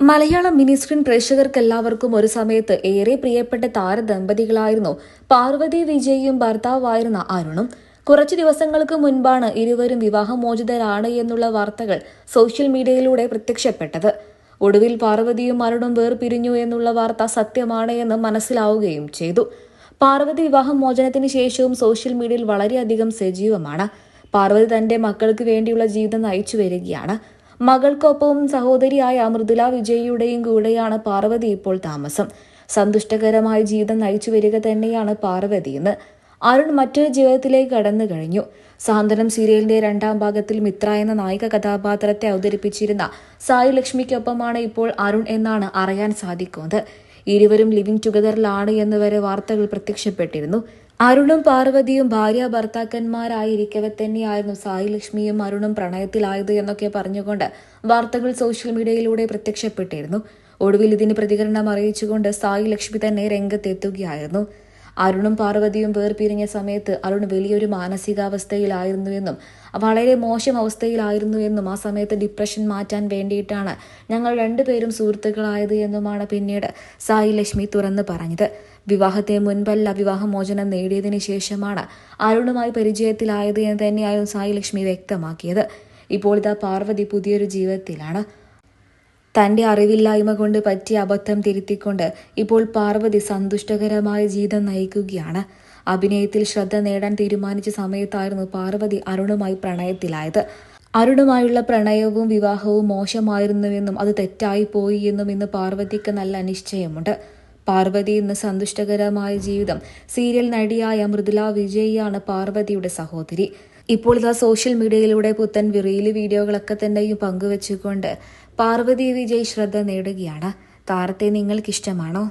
Malayalam mini screen പ്രേക്ഷകർക്കെല്ലാവർക്കും ഒരു സമയത്ത് ഏറെ പ്രിയപ്പെട്ട താരദമ്പതികളായിരുന്നു പാർവതി വിജയും ഭർത്താവായിരുന്ന അരുണും. കുറച്ചു ദിവസങ്ങൾക്ക് മുൻപാണ് ഇരുവരും വിവാഹമോചിതരാണ് എന്നുള്ള വാർത്തകൾ സോഷ്യൽ മീഡിയയിലൂടെ പ്രത്യക്ഷപ്പെട്ടത്. ഒടുവിൽ പാർവതിയും അരുണും വേർപിരിഞ്ഞു എന്നുള്ള വാർത്ത സത്യമാണ് എന്ന് മനസ്സിലാവുകയും ചെയ്തു. പാർവതി വിവാഹമോചനത്തിന് ശേഷവും സോഷ്യൽ മീഡിയയിൽ വളരെയധികം സജീവമാണ്. പാർവതി തന്റെ മക്കൾക്ക് വേണ്ടിയുള്ള ജീവിതം നയിച്ചു വരികയാണ്. മകൾക്കൊപ്പവും സഹോദരിയായ മൃദുല വിജയിയുടെയും കൂടെയാണ് പാർവതി ഇപ്പോൾ താമസം. സന്തുഷ്ടകരമായ ജീവിതം നയിച്ചു വരിക തന്നെയാണ് പാർവതി എന്ന് അരുൺ മറ്റൊരു ജീവിതത്തിലേക്ക് കടന്നു കഴിഞ്ഞു. സാന്ത്വനം സീരിയലിന്റെ രണ്ടാം ഭാഗത്തിൽ മിത്ര എന്ന നായിക കഥാപാത്രത്തെ അവതരിപ്പിച്ചിരുന്ന സായി ലക്ഷ്മിക്കൊപ്പമാണ് ഇപ്പോൾ അരുൺ എന്നാണ് അറിയാൻ സാധിക്കുന്നത്. ഇരുവരും ലിവിംഗ് ടുഗദറിലാണ് എന്ന് വരെ വാർത്തകൾ പ്രത്യക്ഷപ്പെട്ടിരുന്നു. അരുണും പാർവതിയും ഭാര്യ ഭർത്താക്കന്മാരായിരിക്കവെ തന്നെയായിരുന്നു സായി ലക്ഷ്മിയും അരുണും പ്രണയത്തിലായത് എന്നൊക്കെ പറഞ്ഞുകൊണ്ട് വാർത്തകൾ സോഷ്യൽ മീഡിയയിലൂടെ പ്രത്യക്ഷപ്പെട്ടിരുന്നു. ഒടുവിൽ ഇതിന് പ്രതികരണം അറിയിച്ചുകൊണ്ട് സായി ലക്ഷ്മി തന്നെ രംഗത്തെത്തുകയായിരുന്നു. അരുണും പാർവതിയും വേർപിരിഞ്ഞ സമയത്ത് അരുൺ വലിയൊരു മാനസികാവസ്ഥയിലായിരുന്നുവെന്നും വളരെ മോശം അവസ്ഥയിലായിരുന്നു എന്നും ആ സമയത്ത് ഡിപ്രഷൻ മാറ്റാൻ വേണ്ടിയിട്ടാണ് ഞങ്ങൾ രണ്ടുപേരും സുഹൃത്തുക്കളായത് എന്നുമാണ് പിന്നീട് സായി ലക്ഷ്മി തുറന്നു പറഞ്ഞത്. വിവാഹത്തെ മുൻപല്ല വിവാഹമോചനം നേടിയതിനു ശേഷമാണ് അരുണുമായി പരിചയത്തിലായത് എന്ന് തന്നെയായിരുന്നു സായി ലക്ഷ്മി വ്യക്തമാക്കിയത്. ഇപ്പോൾ ഇതാ പാർവതി പുതിയൊരു ജീവിതത്തിലാണ്. തന്റെ അറിവില്ലായ്മ കൊണ്ട് പറ്റിയ അബദ്ധം തിരുത്തിക്കൊണ്ട് ഇപ്പോൾ പാർവതി സന്തുഷ്ടകരമായ ജീവിതം നയിക്കുകയാണ്. അഭിനയത്തിൽ ശ്രദ്ധ നേടാൻ തീരുമാനിച്ച സമയത്തായിരുന്നു പാർവതി അരുണുമായി പ്രണയത്തിലായത്. അരുണുമായുള്ള പ്രണയവും വിവാഹവും മോശമായിരുന്നുവെന്നും അത് തെറ്റായി പോയി എന്നും ഇന്ന് പാർവതിക്ക് നല്ല നിശ്ചയമുണ്ട്. പാർവതി ഇന്ന് സന്തുഷ്ടകരമായ ജീവിതം. സീരിയൽ നടിയായ മൃദുല വിജയിയാണ് പാർവതിയുടെ സഹോദരി. ഇപ്പോൾ ഇതാ സോഷ്യൽ മീഡിയയിലൂടെ പുത്തൻ വിറയിൽ വീഡിയോകളൊക്കെ തന്നെയും പങ്കുവച്ചുകൊണ്ട് പാർവതി വിജയ് ശ്രദ്ധ നേടുകയാണ്. താരത്തെ നിങ്ങൾക്കിഷ്ടമാണോ?